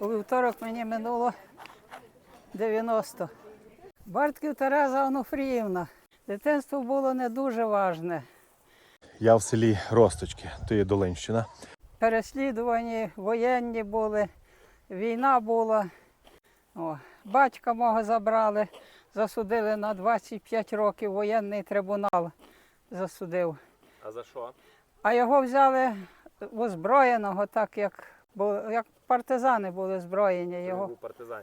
У вівторок мені минуло 90. Бартків Тереза Онуфріївна. Дитинство було не дуже важне. Я в селі Росточки, то є Долинщина. Переслідувані воєнні були, війна була. О, батька мого забрали, засудили на 25 років, воєнний трибунал засудив. А за що? А його взяли озброєного, так як, бу- як партизани були зброєні. Його. партизан.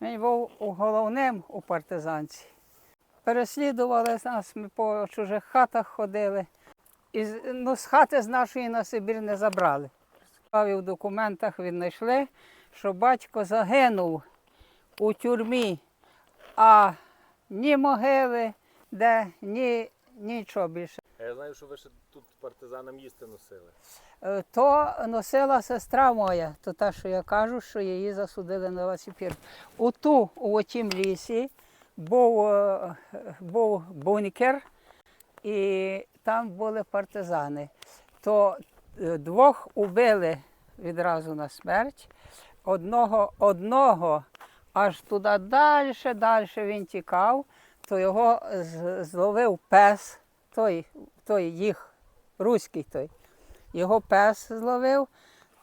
Він був головним у партизанці. Переслідували нас, ми по чужих хатах ходили. І ну, з хати з нашої на Сибір не забрали. В документах віднайшли, що батько загинув у тюрмі, а ні могили, де, ні нічого більше. Я знаю, що ви ще тут партизанам їсти носили. Е, То носила сестра моя, то та, що я кажу, що її засудили на велосипед. У ту, у тім лісі, був, е, був бункер, і там були партизани. То е, двох убили відразу на смерть, одного, одного аж туди далі, далі він тікав, то його зловив пес, той, той їх, руський той його пес зловив,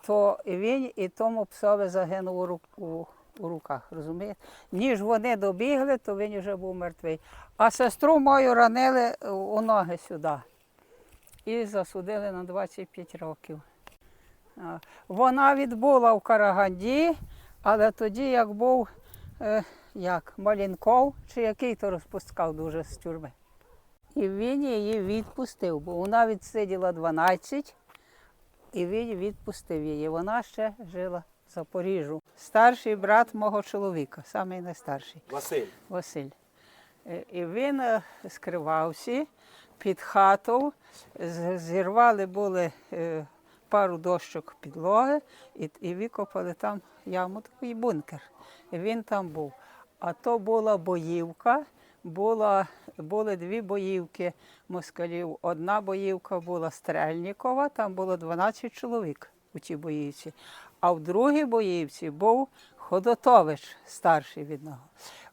то він і тому псові загинув у, ру- у, у руках. розумієте? Ніж вони добігли, то він вже був мертвий. А сестру мою ранили у ноги сюди і засудили на 25 років. Вона відбула в Караганді, але тоді, як був е, як, Малінков, чи який то розпускав дуже з тюрми. І він її відпустив, бо вона відсиділа 12, і він відпустив її. Вона ще жила в Запоріжжю. Старший брат мого чоловіка, самий найстарший. Василь. Василь. Е, І він е, скривався під хату, зірвали були е, пару дощок підлоги і, і викопали там яму, такий бункер. І він там був. А то була боївка, була, були дві боївки москалів. Одна боївка була Стрельнікова, там було 12 чоловік у тій боївці. А в другій боївці був Ходотович, старший від нього.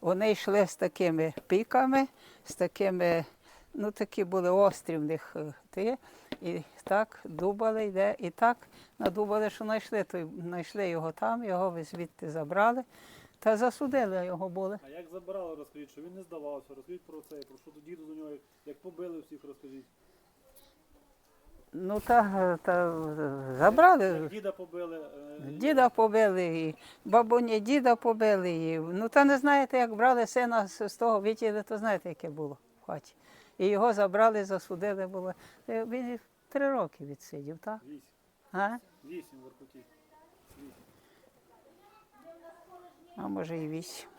Вони йшли з такими піками, з такими, ну такі були острі в них е, ті, і так дубали йде, і так надубали, що знайшли, то знайшли його там, його звідти забрали та засудили його були. А як забирали, розкажіть, що він не здавався, розкажіть про це, про що тоді до нього, як, побили всіх, розкажіть. Ну та, та забрали. Як діда побили, е, Діда побили, і бабуні діда побили. І, ну та не знаєте, як брали сина з, з того витягли, то знаєте, яке було в хаті. І його забрали, засудили було. Е, Він три роки відсидів, так? вісім, А? вісім в Воркуті. А може і вісім.